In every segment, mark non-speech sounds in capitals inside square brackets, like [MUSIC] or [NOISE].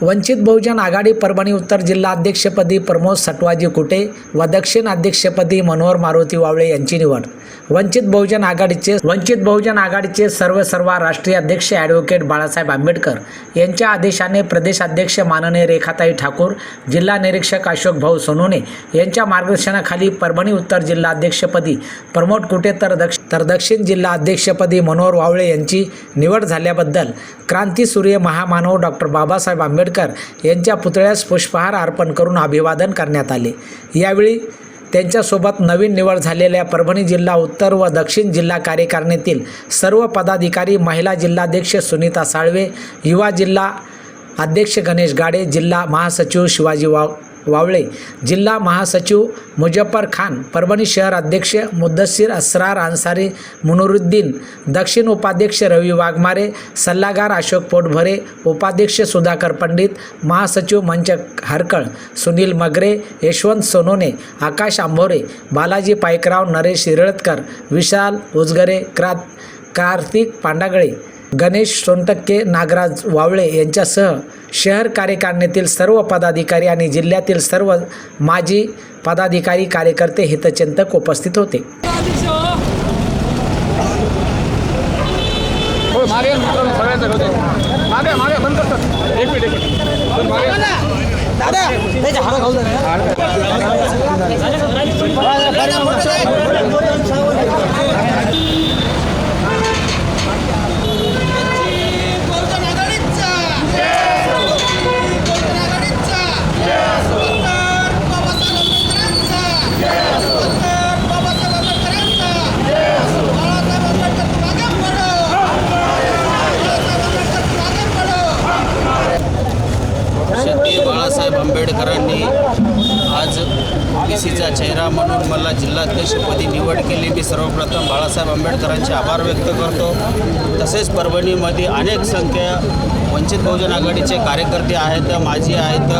वंचित बहुजन आघाडी परभणी उत्तर जिल्हा अध्यक्षपदी प्रमोद सटवाजी कुटे व दक्षिण अध्यक्षपदी मनोहर मारुती वावळे यांची निवड. वंचित बहुजन आघाडीचे वंचित बहुजन आघाडीचे सर्व सर्व राष्ट्रीय अध्यक्ष ॲडव्होकेट बाळासाहेब आंबेडकर यांच्या आदेशाने प्रदेश अध्यक्ष माननीय रेखाताई ठाकूर जिल्हा निरीक्षक अशोक भाऊ सोनोने यांच्या मार्गदर्शनाखाली परभणी उत्तर जिल्हा अध्यक्षपदी प्रमोद कुटे तर दक्ष तर दक्षिण जिल्हा अध्यक्षपदी मनोहर वावळे यांची निवड झाल्याबद्दल क्रांतीसूर्य महामानव डॉक्टर बाबासाहेब आंबेडकर यांच्या पुतळ्यास पुष्पहार अर्पण करून अभिवादन करण्यात आले. यावेळी त्यांच्यासोबत नवीन निवड झालेल्या परभणी जिल्हा उत्तर व दक्षिण जिल्हा कार्यकारिणीतील सर्व पदाधिकारी महिला जिल्हाध्यक्ष सुनीता साळवे युवा जिल्हा अध्यक्ष गणेश गाडे जिल्हा महासचिव शिवाजी वाव वावळे जिल्हा महासचिव मुजफ्फर खान परभणी शहर अध्यक्ष मुद्दसीर असरार अन्सारी मुनुरुद्दीन दक्षिण उपाध्यक्ष रवी वाघमारे सल्लागार अशोक पोटभरे उपाध्यक्ष सुधाकर पंडित महासचिव मंच हरकळ सुनील मगरे यशवंत सोनोने आकाश आंभोरे बालाजी पायकराव नरेश शिरळतकर विशाल उजगरे क्रा कार्तिक पांडागळे गणेश सोनटक्के नागराज वावळे यांच्यासह शहर कार्यकारिणीतील सर्व पदाधिकारी आणि जिल्ह्यातील सर्व माजी पदाधिकारी कार्यकर्ते हितचिंतक उपस्थित होते हो मागे मित्रांनो सगळ्यांचं होते मागे मागे बंद करतात एक मिनिट एक मिनिट पण मागे बहुजन आघाडीचा बहुजन आघाडीचा डॉक्टर बाबासाहेब आंबेडकरांचा डॉक्टर बाबासाहेब आंबेडकरांचा बाळासाहेब आंबेडकर तुम आगे बढ़ो बाळासाहेब आंबेडकर तुम आगे बढ़ो श्री बाळासाहेब आंबेडकरांनी आज ओबीसीचा चेहरा म्हणून मला जिल्हाध्यक्षपदी निवड केली मी सर्वप्रथम बाळासाहेब आंबेडकरांचे आभार व्यक्त करतो. तसेच परभणीमध्ये अनेक संख्या वंचित बहुजन आघाडीचे कार्यकर्ते आहेत माजी आहेत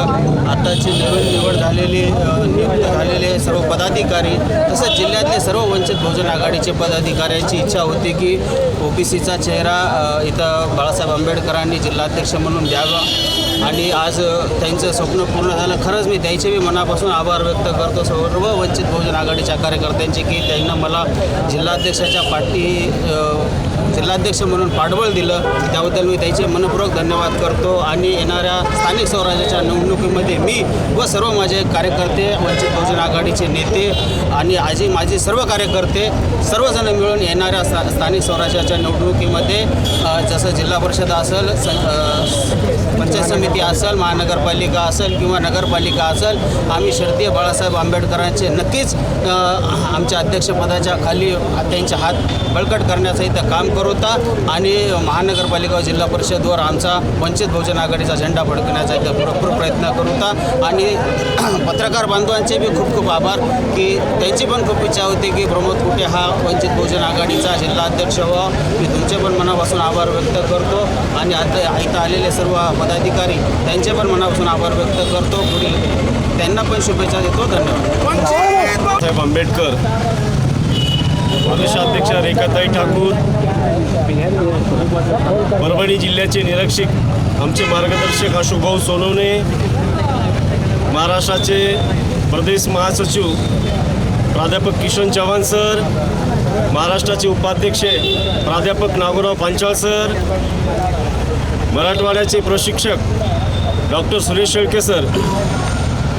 आताची नवीन निवड झालेली नियुक्त झालेले सर्व पदाधिकारी तसंच जिल्ह्यातले सर्व वंचित बहुजन आघाडीचे पदाधिकाऱ्यांची इच्छा होती की ओबीसीचा चेहरा इथं बाळासाहेब आंबेडकरांनी जिल्हाध्यक्ष म्हणून द्यावा. आणि आज त्यांचं स्वप्न पूर्ण झालं. खरंच मी त्यांचे मी मनापासून आभार व्यक्त करतो. सर्व वंचित बहुजन आघाडीच्या कार्यकर्त्यांचे की त्यांना मला जिल्हाध्यक्षाच्या पाठी जिल्हाध्यक्ष म्हणून पाठबळ दिलं. त्याबद्दल मी त्यांचे मनपूर्वक धन्यवाद करतो आणि येणाऱ्या स्थानिक स्वराज्याच्या निवडणुकीमध्ये मी व सर्व माझे कार्यकर्ते वंचित बहुजन आघाडीचे नेते आणि आजी माझे सर्व कार्यकर्ते सर्वजण मिळून येणाऱ्या स्था स्थानिक स्वराज्याच्या निवडणुकीमध्ये जसं जिल्हा परिषद असेल पंचायत समिती असेल महानगरपालिका असेल किंवा नगरपालिका असेल आम्ही शरदीय बाळासाहेब आंबेडकरांचे नक्कीच आमच्या अध्यक्षपदाच्या खाली त्यांचे हात बळकट करण्याचं इथं काम करू होता आणि महानगरपालिका व जिल्हा परिषदवर आमचा वंचित बहुजन आघाडीचा झेंडा फडकण्याचा इथं भरपूर प्रयत्न करू होता. आणि [CLEARS THROAT] पत्रकार बांधवांचे बी खूप खूप आभार की त्यांची पण खूप इच्छा होती की प्रमोद कुटे हा वंचित बहुजन आघाडीचा जिल्हाध्यक्ष व्हा. मी तुमचे पण मनापासून आभार व्यक्त करतो. आणि आता इथं आलेले सर्व पदाधिकारी त्यांचे पण मनापासून आभार व्यक्त करतो. पुढील त्यांना पण शुभेच्छा देतो. धन्यवाद. साहेब आंबेडकर प्रदेशाध्यक्ष रेखाताई ठाकूर परभणी जिल्ह्याचे निरीक्षक आमचे मार्गदर्शक अशोकभाऊ सोनवणे महाराष्ट्राचे प्रदेश महासचिव प्राध्यापक किशन चव्हाण सर महाराष्ट्राचे उपाध्यक्ष प्राध्यापक नागोराव पांचाळ सर मराठवाड्याचे प्रशिक्षक डॉक्टर सुरेश शेळके सर.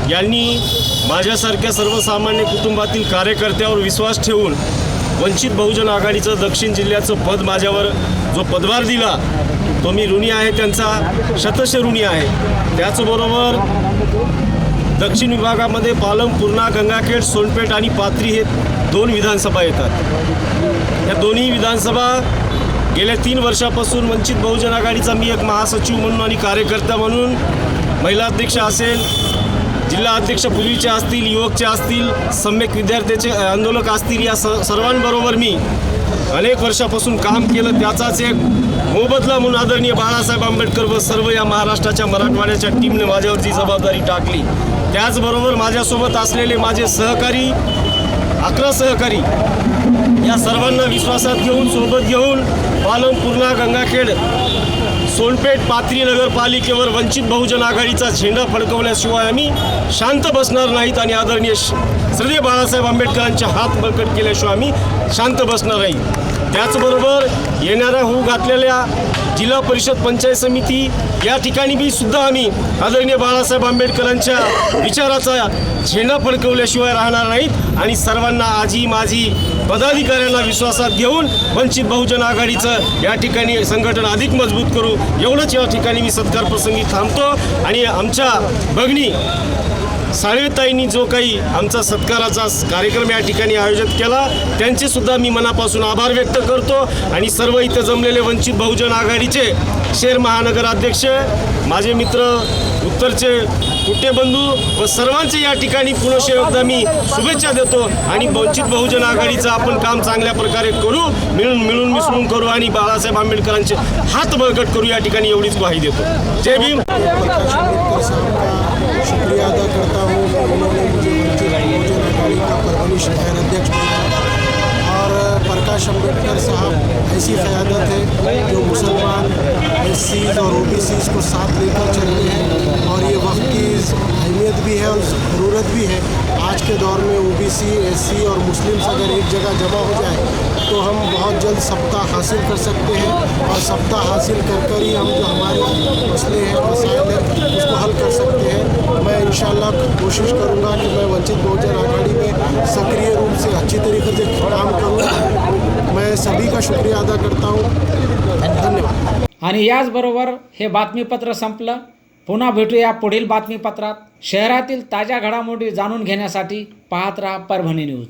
यांनी माझ्यासारख्या सर्वसामान्य कुटुंबातील कार्यकर्त्यावर विश्वास ठेवून वंचित बहुजन आघाडीचं दक्षिण जिल्ह्याचं पद माझ्यावर जो पदभार दिला तो मी ऋणी आहे त्यांचा शतश ऋणी आहे. त्याचबरोबर दक्षिण विभागामध्ये पालम पूर्णा गंगाखेड सोनपेठ आणि पात्री हे दोन विधानसभा येतात. या दोन्ही विधानसभा गेल्या तीन वर्षापासून वंचित बहुजन आघाडीचा मी एक महासचिव म्हणून आणि कार्यकर्ता म्हणून महिला अध्यक्ष असेल जिल्हा अध्यक्ष पूर्वीचे असतील युवकचे असतील सम्यक विद्यार्थ्याचे आंदोलक असतील या स सर्वांबरोबर मी अनेक वर्षापासून काम केलं. त्याचाच एक मोबदला म्हणून आदरणीय बाळासाहेब आंबेडकर व सर्व या महाराष्ट्राच्या मराठवाड्याच्या टीमने माझ्यावरची जबाबदारी टाकली. त्याचबरोबर माझ्यासोबत असलेले माझे सहकारी अकरा सहकारी या सर्वांना विश्वासात घेऊन सोबत घेऊन पालम पूर्णा गंगाखेड सोनपेठ पाथरी नगरपालिकेवर वंचित बहुजन आघाडीचा झेंडा फडकवल्याशिवाय आम्ही शांत बसणार नाहीत आणि आदरणीय श्री बाळासाहेब आंबेडकरांचे हात बळकट केल्याशिवाय आम्ही शांत बसणार नाही. त्याचबरोबर येणाऱ्या होऊ घातलेल्या जिल्हा परिषद पंचायत समिती या ठिकाणी बी सुद्धा आम्ही आदरणीय बाळासाहेब आंबेडकरांच्या विचाराचा झेंडा फडकवल्याशिवाय राहणार नाहीत आणि सर्वांना आजी माझी पदाधिकाऱ्यांना विश्वासात घेऊन वंचित बहुजन आघाडीचं या ठिकाणी संघटन अधिक मजबूत करू. एवढंच या ठिकाणी मी सत्कार प्रसंगी थांबतो आणि आमच्या बघणी साळवेताईंनी जो काही आमचा सत्काराचा कार्यक्रम या ठिकाणी आयोजित केला त्यांचे सुद्धा मी मनापासून आभार व्यक्त करतो. आणि सर्व इथं जमलेले वंचित बहुजन आघाडीचे शेर महानगर अध्यक्ष माझे मित्र उत्तरचे कुट्टे बंधू व सर्वांचे या ठिकाणी पुनश्च एकदा मी शुभेच्छा देतो. आणि वंचित बहुजन आघाडीचं आपण काम चांगल्या प्रकारे करू मिळून मिळून मिसळून करू आणि बाळासाहेब आंबेडकरांचे हात बळकट करू या ठिकाणी एवढीच ग्वाही देतो. जय भीम. शुक्रिया अदा करता हूँ। उन्होंने मुझे बहुजन अघाड़ी का परभनी शहर अध्यक्ष और प्रकाश अंबेडकर साहब ऐसी क़्यादत है जो मुसलमान एससी और ओबीसी को साथ लेकर चल रहे हैं और ये वक्त की अहमियत भी है और ज़रूरत भी है। आज के दौर में ओ बी सी और मुस्लिम्स अगर एक जगह जमा हो जाए तो हम बहुत जल्द सप्ताह हासिल कर सकते हैं और सप्ताह हासिल कर कर ही हम जो हमारे मसले हैं, मसाइल हैं, उसको हल कर सकते हैं। इंशाल्लाह कोशिश करूंगा कि मैं वंचित बहुजन आघाड़ी में सक्रिय रूप से अच्छी तरीके से काम करूं। मैं सभी का शुक्रिया अदा करता हूं। धन्यवाद। आणि याचबरोबर हे बातमीपत्र संपलं. पुन्हा भेटूया पुढील बातमीपत्रात. शहरातील ताज्या घडामोडी जाणून घेण्यासाठी पाहत राहा परभणी न्यूज.